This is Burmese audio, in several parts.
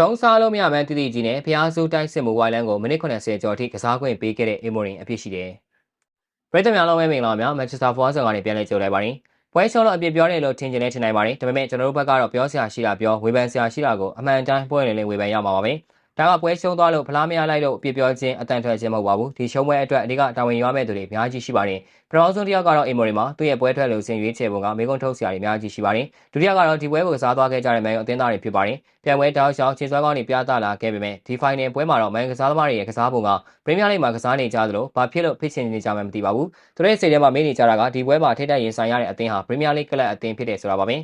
သုံးစားလို့မရမှန်းတိတိကြီးနဲ့ဖျားစိုးတိုက်စစ်မှုဝိုင်လန်ကိုမိနစ်80ကျော်ထိကစားခွင့်ပေးခဲ့တဲ့အီမိုရင်အဖြစ်ရှိတယ်။ပြည်သူများလုံးဝမင်္ဂလာများမန်ချက်စတာဖောဆန်ကနေပြန်လည်ကြိုလိုက်ပါတယ်။ပွဲရှော့လို့အပြစ်ပြောတယ်လို့ထင်ကျင်နေထင်နိုင်ပါတယ်။ဒါပေမဲ့ကျွန်တော်တို့ဘက်ကတော့ပြောစရာရှိတာပြောဝေဖန်စရာရှိတာကိုအမှန်တိုင်းပွဲနေလေးဝေဖန်ရမှာပါပဲ။ ဒါကပွဲရှုံးသွားလို့ဖလားမရလိုက်လို့အပြစ်ပြောခြင်းအတန်ထွက်ခြင်းမဟုတ်ပါဘူးဒီရှုံးပွဲအတွက်အဓိကတာဝန်ယူရမယ့်သူတွေအများကြီးရှိပါတယ်ပထမဆုံးတစ်ယောက်ကတော့အီမိုရီမှာသူ့ရဲ့ပွဲထွက်လို့ဆင်ရွေးချယ်ပုံကမေကွန်ထုတ်စရာတွေအများကြီးရှိပါတယ်ဒုတိယကတော့ဒီပွဲကိုကစားသွားခဲ့ကြတဲ့မန်ယူအသင်းသားတွေဖြစ်ပါတယ်ပြန်ပွဲတောက်လျှောက်ခြေစွမ်းကောင်းတွေပြသလာခဲ့ပေမဲ့ဒီဖိုင်နယ်ပွဲမှာတော့မန်ကစားသမားတွေရဲ့ကစားပုံကပရီးမီးယားလိဂ်မှာကစားနေကြသလိုဘာဖြစ်လို့ဖြစ်ချင်နေကြမှမသိပါဘူးသူတို့ရဲ့စိတ်ထဲမှာမေးနေကြတာကဒီပွဲမှာထိတိုက်ရင်ဆိုင်ရတဲ့အသင်းဟာပရီးမီးယားလိဂ်ကလပ်အသင်းဖြစ်တယ်ဆိုတာပါပဲ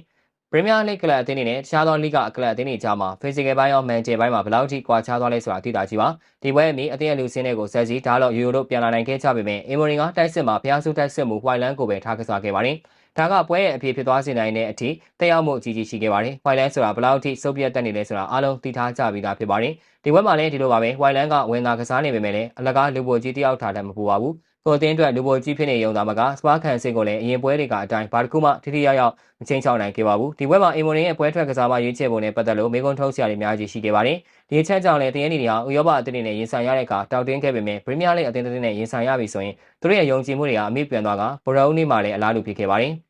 ပရီးမီးယားလိဂ်ကလပ်အသင်းတွေနဲ့တခြားသောလိဂအကလပ်အသင်းတွေကြားမှာ physical ဘိုင်းရော mental ဘိုင်းမှာဘယ်လောက်ထိကွာခြားသွားလဲဆိုတာသိတာကြီးပါဒီပွဲအမီအသင်းရဲ့လူစင်းတွေကိုဆက်စီဒါတော့ယူရိုတို့ပြန်လာနိုင်ခဲ့ကြပေမဲ့အီမိုရင်ကတိုက်စစ်မှာဖျားဆူတိုက်စစ်မှုဝိုင်လန်ကိုပဲထားကစားခဲ့ပါတယ်ဒါကပွဲရဲ့အဖြစ်ဖြစ်သွားစေနိုင်တဲ့အထိတက်ရောက်မှုအကြီးကြီးရှိခဲ့ပါတယ်။ဝိုင်လန်ဆိုတာဘယ်လောက်ထိစုပ်ပြတ်တက်နေလဲဆိုတာအားလုံးသိထားကြပြီးသားဖြစ်ပါတယ်။ဒီဘက်မှာလည်းဒီလိုပါပဲ။ဝိုင်လန်ကဝင်သာကစားနေပေမဲ့လည်းအလကားလူပိုကြီးတယောက်ထားတယ်မပူပါဘူး။ ကိုအသင်းအတွက်လူပိုကြီးဖြစ်နေရုံသာမကစပါးခံစစ်ကိုလည်းအရင်ပွဲတွေကအတိုင်းဘာတစ်ခုမှထိထိရောက်ရောက်မချင်းချောင်းနိုင်ခဲ့ပါဘူး။ဒီပွဲမှာအီမိုနီရဲ့ပွဲထွက်ကစားမရွေးချယ်ပုံနဲ့ပတ်သက်လို့မေကွန်ထုတ်ဆရာတွေအများကြီးရှိခဲ့ပါတယ်။ဒီအချက်ကြောင့်လည်းတရင်းနီတွေဟာဥရောပအသင်းတွေနဲ့ရင်ဆိုင်ရတဲ့အခါတောက်တင်းခဲ့ပေမဲ့ပရီးမီးယားလိဂ်အသင်းတွေနဲ့ရင်ဆိုင်ရပြီဆိုရင်သူတို့ရဲ့ယုံကြည်မှုတွေကအမိပြန်သွားကဘရိုနီမှာလည်းအလားတူဖြစ်ခဲ့ပါတယ်။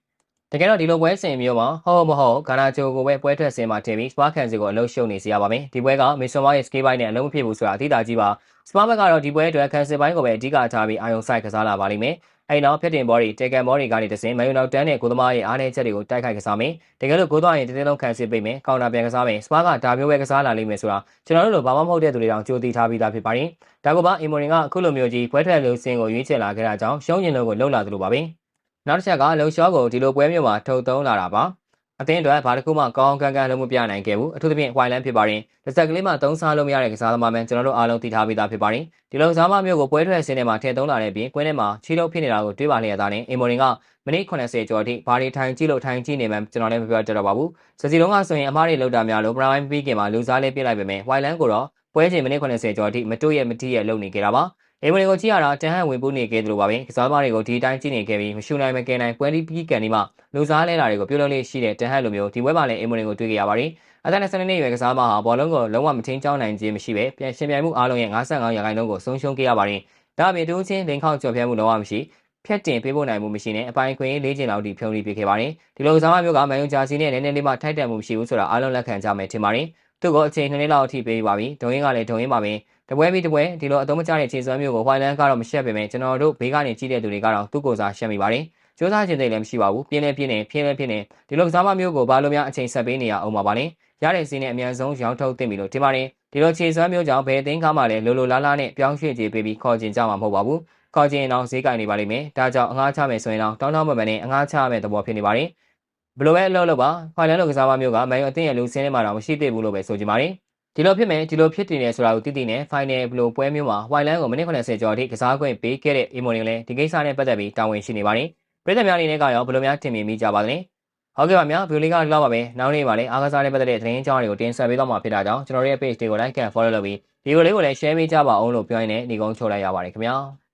တကယ်တော့ဒီလိုပွဲစဉ်မျိုးမှာဟောမဟုတ်ဂါနာဂျိုကိုပဲပွဲထွက်စင်မှာထင်ပြီးစပါကန်စီကိုအလုံးရှုံနေစီရပါမယ်ဒီပွဲကမီဆွန်မာရဲ့စကေးဘိုင်းနဲ့အလုံးမဖြစ်ဘူးဆိုတာအသိသာကြီးပါစပါဘက်ကတော့ဒီပွဲအတွက်ကန်စီဘိုင်းကိုပဲအဓိကထားပြီးအာယုံဆိုင်ကစားလာပါလိမ့်မယ်အဲ့နောက်ဖက်တင်ဘော်ဒီတေကန်ဘော်ဒီကနေတစင်မယူနောက်တန်းနဲ့ကိုသမားရဲ့အားနည်းချက်တွေကိုတိုက်ခိုက်ကစားမယ်တကယ်လို့ကိုသွားရင်တတင်းလုံးခံစစ်ပိတ်မယ်ကောင်တာပြန်ကစားမယ်စပါကဒါမျိုးပဲကစားလာလိမ့်မယ်ဆိုတာကျွန်တော်တို့လိုဘာမှမဟုတ်တဲ့သူတွေတောင်ကြိုသိထားပြီးသားဖြစ်ပါတယ်ဒါကပါအီမိုရင်ကအခုလိုမျိုးကြီးပွဲထွက်လူစင်ကိုရွေးချယ်လာခဲ့တာကြောင့်ရှုံးရင်လို့ကိုလှုပ်လာသလိုပါပဲ နောက်တစ်ချက်ကလုံလျှောကိုဒီလိုပွဲမျိုးမှာထုတ်သုံးလာတာပါအသင်းအတွက်ဘာတစ်ခုမှကောင်းကန်းကန်းလုံးမပြနိုင်ခဲ့ဘူးအထူးသဖြင့်ဝိုင်လန်ဖြစ်ပါတယ်တစ်ဆက်ကလေးမှသုံးစားလို့မရတဲ့ကစားသမားမှန်ကျွန်တော်တို့အားလုံးသိထားပြီးသားဖြစ်ပါတယ်ဒီလိုကစားမမျိုးကိုပွဲထွက်ဆင်းထဲမှာထည့်သုံးလာတဲ့ပြင်ကွင်းထဲမှာချီလုံးဖြစ်နေတာကိုတွေးပါလျက်သားနဲ့အင်မိုရင်ကမိနစ်80ကျော်အထိဘာတွေထိုင်ကြည့်လို့ထိုင်ကြည့်နေမှကျွန်တော်လည်းမပြောတတ်တော့ပါဘူးစစီလုံးကဆိုရင်အမားတွေလောက်တာများလို့ပရိုင်ပြီးကင်မှာလူစားလေးပြစ်လိုက်ပေမဲ့ဝိုင်လန်ကိုတော့ပွဲချိန်မိနစ်80ကျော်အထိမတိုးရမတိရလုံနေကြတာပါ အေဝရီကိုကြည့်ရတာတန်ဟန်ဝင်ပူးနေခဲ့သလိုပါပဲကစားသမားတွေကိုဒီအတိုင်းကြည့်နေခဲ့ပြီးမရှူနိုင်မကယ်နိုင်ပွဲဒီပီးကန်ဒီမှလူစားလဲတာတွေကိုပြုလုပ်လေးရှိတဲ့တန်ဟန်လိုမျိုးဒီဘက်မှာလည်းအေဝရီကိုတွေ့ကြရပါတယ်အသက်20နှစ်အရွယ်ကစားသမားဟာဘောလုံးကိုလုံးဝမထင်းချောင်းနိုင်ခြင်းမရှိပဲပြန်ရှင်ပြိုင်မှုအားလုံးရဲ့55ရာခိုင်နှုန်းကိုဆုံးရှုံးခဲ့ရပါတယ်ဒါအပြင်တူးချင်းလင်ခေါကျော်ဖြတ်မှုလုံးဝမရှိဖြတ်တင်ပေးဖို့နိုင်မှုမရှိနဲ့အပိုင်းခွင့်လေးကျင်လောက်ထိဖြုံးပြီးပြခဲ့ပါတယ်ဒီလိုကစားမမျိုးကမန်ယူဂျာစီနဲ့နည်းနည်းလေးမှထိုက်တန်မှုမရှိဘူးဆိုတာအားလုံးလက်ခံကြမယ်ထင်ပါတယ်သူ့ကိုအချိန်နှစ်နှစ်လောက်အထိပေးပါပြီဒုံရင်းကလည်းဒုံရင်းပါပဲ တပွဲပြီးတပွဲဒီလိုအသုံးမကျတဲ့ခြေစွမ်းမျိုးကိုဝိုင်လန်ကတော့မရှက်ပေမဲ့ကျွန်တော်တို့ဘေးကနေကြည့်တဲ့သူတွေကတော့သူ့ကိုယ်စားရှက်မိပါတယ်စူးစမ်းခြင်းတွေလည်းမရှိပါဘူးပြင်းနေပြင်းနေဖြင်းနေဖြင်းနေဒီလိုကစားမမျိုးကိုဘာလို့များအချိန်ဆက်ပေးနေရအောင်ပါပါလဲရတဲ့စီးနဲ့အမြန်ဆုံးရောင်းထုတ်သင့်ပြီလို့ထင်ပါတယ်ဒီလိုခြေစွမ်းမျိုးကြောင့်ဘယ်သိန်းကားမှလည်းလိုလိုလားလားနဲ့ပြောင်းရွှေ့ကြေးပေးပြီးခေါ်ကျင်ကြမှာမဟုတ်ပါဘူးခေါ်ကျင်အောင်ဈေးကင်နေပါလိမ့်မယ်ဒါကြောင့်အငှားချမယ်ဆိုရင်တော့တောင်းတောင်းမမှန်နဲ့အငှားချရမယ့်သဘောဖြစ်နေပါတယ်ဘလိုပဲအလုပ်လုပ်ပါဖိုင်လန်လိုကစားမမျိုးကမန်ယူအသင်းရဲ့လူစင်းထဲမှာတော့မရှိသေးဘူးလို့ပဲဆိုကြပါတယ် ဒီလိုဖြစ်မယ်ဒီလိုဖြစ်တည်နေဆိုတာကိုသိသိနဲ့ final ဘလိုပွဲမျိုးမှာ Wildland ကိုမိနစ်80ကျော်အထိကစားခွင့်ပေးခဲ့တဲ့ Emory လည်းဒီကိစ္စနဲ့ပတ်သက်ပြီးတာဝန်ရှိနေပါတယ်။ပြည်သက်များအနေနဲ့ကရောဘယ်လိုများထင်မြင်မိကြပါသလဲ။ဟုတ်ကဲ့ပါများဗီဒီယိုလေးကဒီလောက်ပါပဲ။နောက်နေ့မှာလည်းအားကစားနဲ့ပတ်သက်တဲ့သတင်းကြောင်းတွေကိုတင်ဆက်ပေးသွားမှာဖြစ်တာကြောင့်ကျွန်တော်ရဲ့ page တွေကို like and follow လုပ်ပြီးဗီဒီယိုလေးကိုလည်း share ပေးကြပါအောင်လို့ပြောရင်းနဲ့ညီကုန်းချုပ်လိုက်ရပါတယ်ခင်ဗျာ။